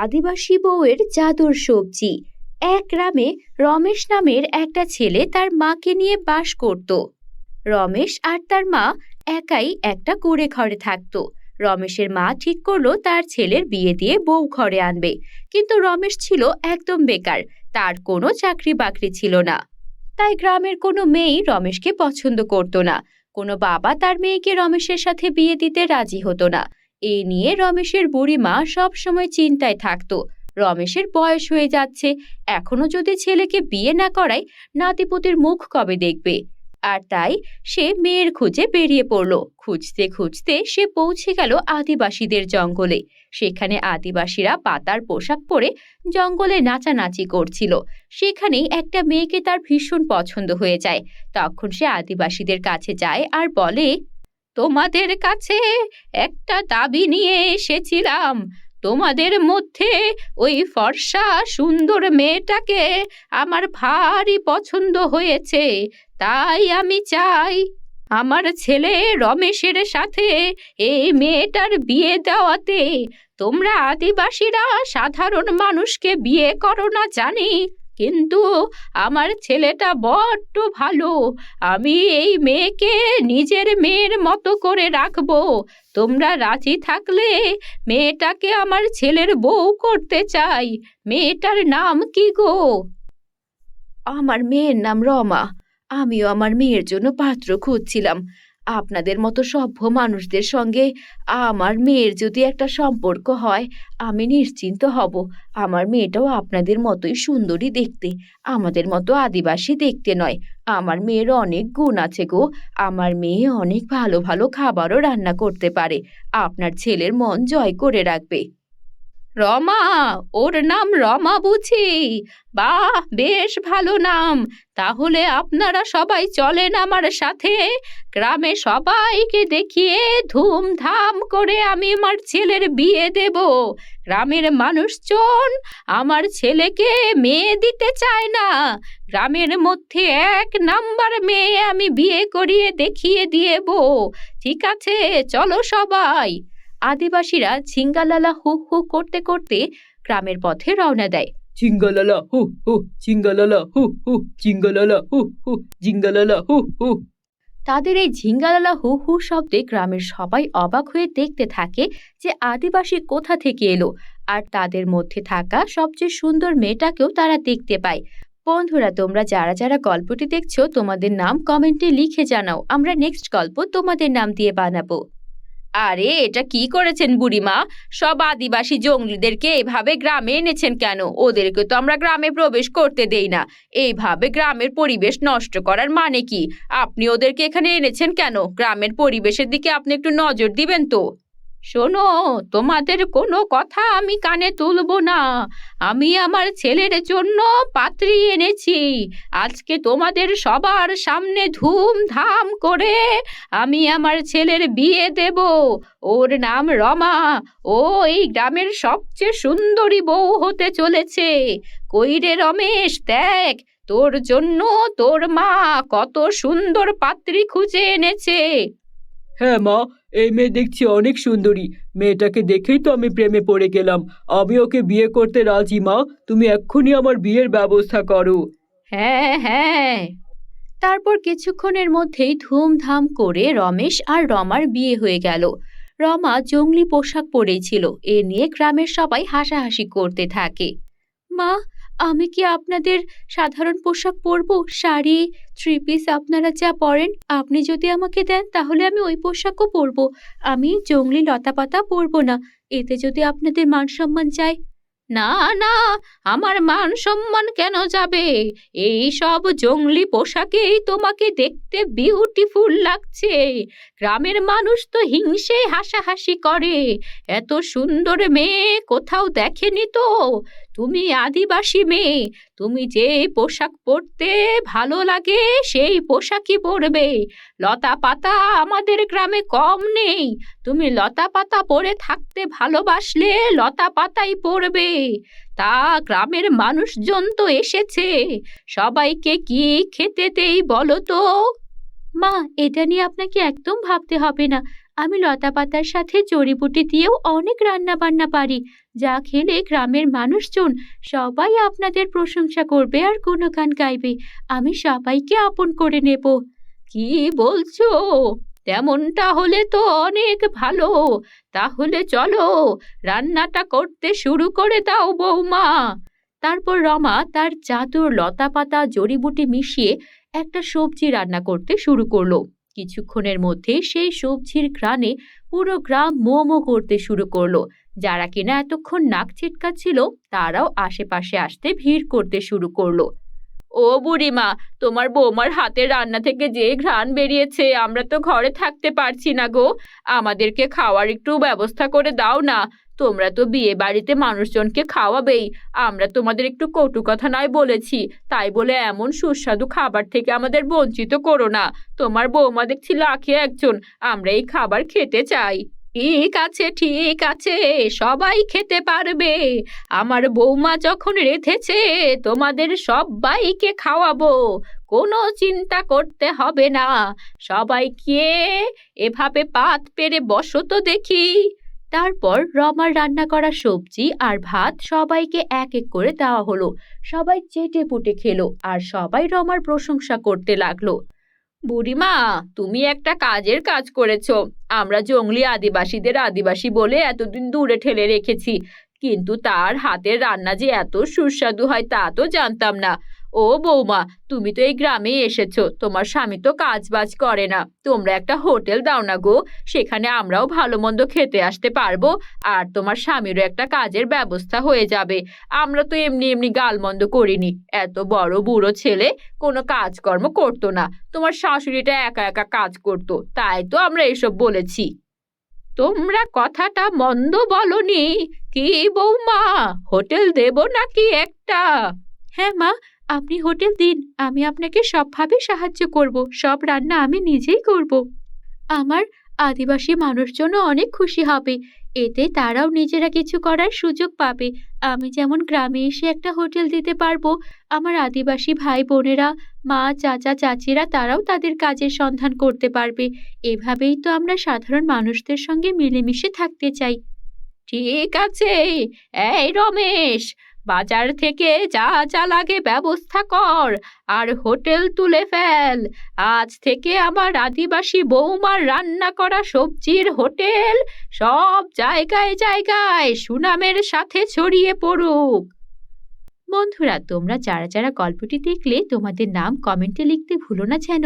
আদিবাসী বউয়ের জাদুর সবজি। এক গ্রামে রমেশ নামের একটা ছেলে তার মাকে নিয়ে বাস করত। রমেশ আর তার মা একাই একটা কুড়ে ঘরে থাকতো। রমেশের মা ঠিক করল তার ছেলের বিয়ে দিয়ে বউ ঘরে আনবে। কিন্তু রমেশ ছিল একদম বেকার, তার কোনো চাকরি বাকরি ছিল না। তাই গ্রামের কোনো মেয়েই রমেশকে পছন্দ করতো না। কোনো বাবা তার মেয়েকে রমেশের সাথে বিয়ে দিতে রাজি হতো না। এই নিয়ে রমেশের বুড়ি মা সবসময় চিন্তায় থাকতো। রমেশের বয়স হয়ে যাচ্ছে। এখনও যদি ছেলেকে বিয়ে না করায় নাতিপুতির মুখ কবে দেখবে? আর তাই সে মেয়ের খুঁজে বেরিয়ে পড়ল। খুঁজতে খুঁজতে সে পৌঁছে গেল আদিবাসীদের জঙ্গলে। সেখানে আদিবাসীরা পাতার পোশাক পরে জঙ্গলে নাচানাচি করছিল। সেখানেই একটা মেয়েকে তার ভীষণ পছন্দ হয়ে যায়। তখন সে আদিবাসীদের কাছে যায় আর বলে তোমাদের কাছে একটা দাবি নিয়ে এসেছিলাম। তোমাদের মধ্যে ওই ফর্সা সুন্দর মেয়েটাকে আমার ভারী পছন্দ হয়েছে, তাই আমি চাই আমার ছেলে রমেশের সাথে এই মেয়েটার বিয়ে দেওয়াতে। তোমরা আদিবাসীরা সাধারণ মানুষকে বিয়ে করো না জানি। কিন্তু আমার ছেলেটা বড্ড ভালো। আমি এই মেয়েকে নিজের মেয়ের মতো করে রাখব। তোমরা রাজি থাকলে মেয়েটাকে আমার ছেলের বউ করতে চাই। মেয়েটার নাম কি গো? আমার মেয়ের নাম রমা। আমিও আমার মেয়ের জন্য পাত্র খুঁজছিলাম। আপনাদের মতো সভ্য মানুষদের সঙ্গে আমার মেয়ের যদি একটা সম্পর্ক হয়, আমি নিশ্চিন্ত হব। আমার মেয়েটাও আপনাদের মতোই সুন্দরী দেখতে। আমাদের মতো আদিবাসী দেখতে নয়। আমার মেয়ের অনেক গুণ আছে গো। আমার মেয়ে অনেক ভালো ভালো খাবারও রান্না করতে পারে। আপনার ছেলের মন জয় করে রাখবে। রমা, ওর নাম রমা বুঝি? বাহ, বেশ ভালো নাম। তাহলে আপনারা সবাই চলেন আমার সাথে। গ্রামে সবাইকে দেখিয়ে ধুমধাম করে আমি আমার ছেলের বিয়ে দেব। গ্রামের মানুষজন আমার ছেলেকে মেয়ে দিতে চায় না। গ্রামের মধ্যে এক নাম্বার মেয়ে আমি বিয়ে করিয়ে দেখিয়ে দিয়েব ঠিক আছে, চলো সবাই। আদিবাসীরা ঝিঙ্গালালা হু হু করতে করতে গ্রামের পথে রওনা দেয়। চিঙ্গালালা হু হু চিঙ্গালালা হু হু চিঙ্গালালা হু হু জিঙ্গালালা হু হু। তাদের এই ঝিঙ্গালালা হু হু শব্দে গ্রামের সবাই অবাক হয়ে দেখতে থাকে যে আদিবাসী কোথা থেকে এলো আর তাদের মধ্যে থাকা সবচেয়ে সুন্দর মেয়েটাকেও তারা দেখতে পায়। বন্ধুরা তোমরা যারা যারা গল্পটি দেখছ তোমাদের নাম কমেন্টে লিখে জানাও। আমরা নেক্সট গল্প তোমাদের নাম দিয়ে বানাবো। আরে, এটা কি করেছেন বুড়িমা? সব আদিবাসী জঙ্গলিদেরকে এভাবে গ্রামে এনেছেন কেন? ওদেরকে তো আমরা গ্রামে প্রবেশ করতে দেই না। এইভাবে গ্রামের পরিবেশ নষ্ট করার মানে কি? আপনি ওদেরকে এখানে এনেছেন কেন? গ্রামের পরিবেশের দিকে আপনি একটু নজর দিবেন তো। শোনো, তোমাদের কোনো কথা আমি কানে তুলবো না। আমি আমার ছেলের জন্য পাত্রী এনেছি। আজকে তোমাদের সবার সামনে ধুমধাম করে আমি আমার ছেলের বিয়ে দেব। ওর নাম রমা। ও এই গ্রামের সবচেয়ে সুন্দরী বউ হতে চলেছে। কইরে রমেশ, দেখ, তোর জন্য তোর মা কত সুন্দর পাত্রী খুঁজে এনেছে। হ্যাঁ মা এই মেয়ে দেখছি অনেক সুন্দরী। মেয়েটাকে দেখেই তো আমি প্রেমে পড়ে গেলাম। আমি ওকে বিয়ে করতে রাজি, মা। তুমি এক্ষুনি আমার বিয়ের ব্যবস্থা করো। হ্যাঁ হ্যাঁ। তারপর কিছুক্ষণের মধ্যেই ধুমধাম করে রমেশ আর রমার বিয়ে হয়ে গেল। রমা জঙ্গলি পোশাক পরেছিল এ নিয়ে গ্রামের সবাই হাসাহাসি করতে থাকে। মা আমি কি আপনাদের সাধারণ পোশাক পরবো? শাড়ি থ্রি পিস আপনারা যা পরেন, আপনি যদি আমাকে দেন, তাহলে আমি ওই পোশাকও পরব। আমি জঙ্গলি লতাপাতা পরবো না। এতে যদি আপনাদের মান সম্মান চাই? না না, আমার মান সম্মান কেন যাবে? এই সব জঙ্গলি পোশাকেই তোমাকে দেখতে বিউটিফুল লাগছে। গ্রামের মানুষ তো হিংসে হাসাহাসি করে। এত সুন্দর মেয়ে কোথাও দেখেনি তো? তুমি আদিবাসী মেয়ে, তুমি যে পোশাক পরতে ভালো লাগে সেই পোশাকই পরবে। লতা পাতা আমাদের গ্রামে কম নেই, তুমি লতা পাতা পরে থাকতে ভালোবাসলে লতা পাতাই পরবে। তা গ্রামের মানুষজন তো এসেছে, সবাইকে কি খেতে দেই বলো তো? মা, এটা নিয়ে আপনাকে একদম ভাবতে হবে না। আমি লতা পাতার সাথে জড়িবুটি দিয়েও অনেক রান্না বান্না পারি। যা খেলে গ্রামের মানুষজন সবাই আপনাদের প্রশংসা করবে আর গুণগান গাইবে। আমি সবাইকে আপন করে নেব। কি বলছো? তেমনটা হলে তো অনেক ভালো। তাহলে চলো, রান্নাটা করতে শুরু করে দাও বৌমা। তারপর রমা তার জাদুর লতা পাতা, জড়িবুটি মিশিয়ে একটা সবজি রান্না করতে শুরু করল। কিছুক্ষণের মধ্যে সেই সবজির ঘ্রাণে পুরো গ্রাম মোমো করতে শুরু করল। যারা কিনা এতক্ষণ নাক ছিটকাচ্ছিল, তারাও আশেপাশে আসতে ভিড় করতে শুরু করল। ও বুড়িমা, তোমার বৌমার হাতের রান্না থেকে যে ঘ্রাণ বেরিয়েছে, আমরা তো ঘরে থাকতে পারছি না গো। আমাদেরকে খাওয়ার একটু ব্যবস্থা করে দাও না। তোমরা তো বিয়ে বাড়িতে মানুষজনকে খাওয়াবেই। আমরা তোমাদের একটু কটু কথা নয় বলেছি। তাই বলে এমন সুস্বাদু খাবার থেকে আমাদের বঞ্চিত করো না। তোমার বৌমা দেখছি লাখে একজন। আমরা এই খাবার খেতে চাই। ঠিক আছে ঠিক আছে, সবাই খেতে পারবে। আমার বৌমা যখন রেঁধেছে, তোমাদের সবাইকে খাওয়াবো। কোনো চিন্তা করতে হবে না। সবাই গিয়ে এভাবে পাত পেরে বসো তো দেখি। তারপর রমার রান্না করা সবজি আর ভাত সবাইকে এক এক করে দেওয়া হলো। সবাই চেটে পুটে খেলো আর সবাই রমার প্রশংসা করতে লাগল। বুড়িমা, তুমি একটা কাজের কাজ করেছ। আমরা জঙ্গলি আদিবাসীদের আদিবাসী বলে এতদিন দূরে ঠেলে রেখেছি। কিন্তু তার হাতের রান্না যে এত সুস্বাদু হয় তা তো জানতাম না। ও বৌমা, তুমি তো এই গ্রামে এসেছ, তোমার স্বামী তো কাজ বাজ করে না। তোমরা একটা হোটেল দাও না গো, সেখানে আমরাও ভালো মন্দ খেতে আসতে পারব, আর তোমার স্বামীরও একটা কাজের ব্যবস্থা হয়ে যাবে। আমরা তো এমনি এমনি গালমন্দ করিনি, এত বড় বুড়ো ছেলে কোনো কাজকর্ম করতো না, তোমার শাশুড়িটা একা একা কাজ করতো, তাই তো আমরা এসব বলেছি। তোমরা কথাটা মন্দ বলনি, কি বৌমা, হোটেল দেব নাকি একটা? হ্যাঁ মা আপনি হোটেল দিন, আমি আপনাকে সবভাবে সাহায্য করব, সব রান্না আমি নিজেই করব। আমার আদিবাসী মানুষজনও অনেক খুশি হবে, এতে তারাও নিজেরা কিছু করার সুযোগ পাবে। আমি যেমন গ্রামে এসে একটা হোটেল দিতে পারব, আমার আদিবাসী ভাই বোনেরা মা, চাচা, চাচিরা তারাও তাদের কাজের সন্ধান করতে পারবে। এভাবেই তো আমরা সাধারণ মানুষদের সঙ্গে মিলেমিশে থাকতে চাই। ঠিক আছে, এই রমেশ বাজার থেকে যা যা লাগে ব্যবস্থা কর, আর হোটেল তুলে ফেল। আজ থেকে আমার আদিবাসী বৌমার রান্না করা সবজির হোটেল, সব জায়গায় জায়গায় সুনামের সাথে ছড়িয়ে পড়ুক। বন্ধুরা, তোমরা যারা যারা গল্পটি দেখলে, তোমাদের নাম কমেন্টে লিখতে ভুলো না যেন।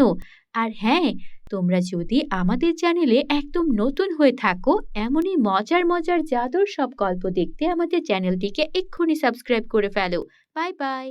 আর হ্যাঁ তোমরা যদি আমাদের চ্যানেলে একদম নতুন হয়ে থাকো, এমনই মজার মজার জাদুর সব গল্প দেখতে আমাদের চ্যানেলটিকে এক্ষুনি সাবস্ক্রাইব করে ফেলো। Bye bye.